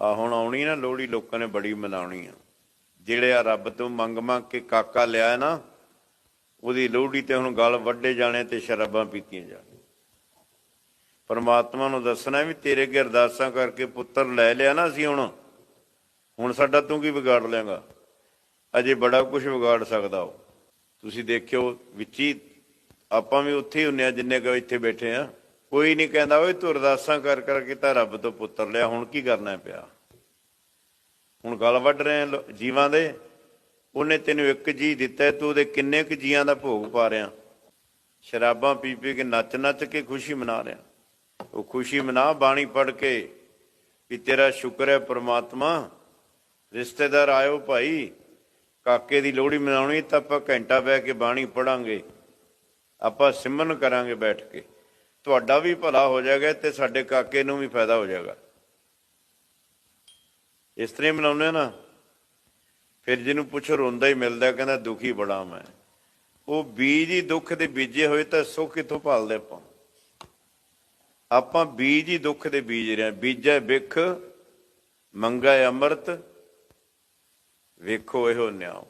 ਆ, ਹੁਣ ਆਉਣੀ ਨਾ ਲੋਹੜੀ ਲੋਕਾਂ ਨੇ ਬੜੀ ਮਨਾਉਣੀ ਆ। ਜਿਹੜੇ ਆ ਰੱਬ ਤੋਂ ਮੰਗ ਮੰਗ ਕੇ ਕਾਕਾ ਲਿਆ ਨਾ, ਉਹਦੀ ਲੋਹੜੀ ਤੇ ਹੁਣ ਗਲ ਵੱਡੇ ਜਾਣੇ ਤੇ ਸ਼ਰਾਬਾਂ ਪੀਤੀਆਂ ਜਾਣ ਪਰਮਾਤਮਾ ਨੂੰ ਦੱਸਣਾ ਵੀ ਤੇਰੇ ਅੱਗੇ ਅਰਦਾਸਾਂ ਕਰਕੇ ਪੁੱਤਰ ਲੈ ਲਿਆ ਨਾ ਅਸੀਂ ਹੁਣ। ਹੁਣ ਸਾਡਾ ਤੂੰ ਕੀ ਵਿਗਾੜ ਲਿਆਂਗਾ? ਅਜੇ ਬੜਾ ਕੁਝ ਵਿਗਾੜ ਸਕਦਾ ਉਹ। ਤੁਸੀਂ ਦੇਖਿਓ, ਵਿੱਚ ਹੀ ਆਪਾਂ ਵੀ ਉੱਥੇ ਹੀ ਹੁੰਨੇ ਆ, ਜਿੰਨੇ ਕੁ ਇੱਥੇ ਬੈਠੇ ਆ। ਕੋਈ ਨਹੀਂ ਕਹਿੰਦਾ, ਓਏ ਤੂੰ ਅਰਦਾਸਾਂ ਕਰ ਕਰਕੇ ਤਾਂ ਰੱਬ ਤੋਂ ਪੁੱਤਰ ਲਿਆ, ਹੁਣ ਕੀ ਕਰਨਾ ਪਿਆ? ਹੁਣ ਗੱਲ ਵੱਢ ਰਹੇ ਜੀਵਾਂ ਦੇ। ਉਹਨੇ ਤੈਨੂੰ ਇੱਕ ਜੀ ਦਿੱਤਾ, ਤੂੰ ਉਹਦੇ ਕਿੰਨੇ ਕੁ ਜੀਆਂ ਦਾ ਭੋਗ ਪਾ ਰਿਆ ਸ਼ਰਾਬਾਂ ਪੀ ਪੀ ਕੇ ਨੱਚ ਨੱਚ ਕੇ ਖੁਸ਼ੀ ਮਨਾ ਰਿਆ ਉਹ ਖੁਸ਼ੀ ਮਨਾ, ਬਾਣੀ ਪੜ ਕੇ ਵੀ ਤੇਰਾ ਸ਼ੁਕਰ ਹੈ ਪ੍ਰਮਾਤਮਾ, ਰਿਸ਼ਤੇਦਾਰ ਆਇਓ ਭਾਈ, ਕਾਕੇ ਦੀ ਲੋਹੜੀ ਮਨਾਉਣੀ ਤਾਂ ਆਪਾਂ ਘੰਟਾ ਬਹਿ ਕੇ ਬਾਣੀ ਪੜਾਂਗੇ ਆਪਾਂ ਸਿਮਰਨ ਕਰਾਂਗੇ ਬੈਠ ਕੇ। ਤੁਹਾਡਾ ਵੀ ਭਲਾ ਹੋ ਜਾਏਗਾ ਤੇ ਸਾਡੇ ਕਾਕੇ ਨੂੰ ਵੀ ਫਾਇਦਾ ਹੋ ਜਾਏਗਾ। ਇਸ ਤਰ੍ਹਾਂ ਹੀ ਮਨਾਉਂਦੇ ਨਾ। ਫਿਰ ਜਿਹਨੂੰ ਪੁੱਛੋ ਰੋਂਦਾ ਹੀ ਮਿਲਦਾ, ਕਹਿੰਦਾ ਦੁਖੀ ਬੜਾ ਮੈਂ। ਉਹ ਬੀਜ ਹੀ ਦੁੱਖ ਦੇ ਬੀਜੇ ਹੋਏ ਤਾਂ ਸੁੱਖ ਕਿੱਥੋਂ ਭਾਲਦੇ ਆਪਾਂ? ਆਪਾਂ ਬੀਜ ਹੀ ਦੁੱਖ ਦੇ ਬੀਜ ਰਹੇ ਹਾਂ। ਬੀਜੈ ਬਿਖ, ਮੰਗੈ ਅੰਮ੍ਰਿਤ, ਵੇਖੋ ਇਹੋ ਨਿਆਓ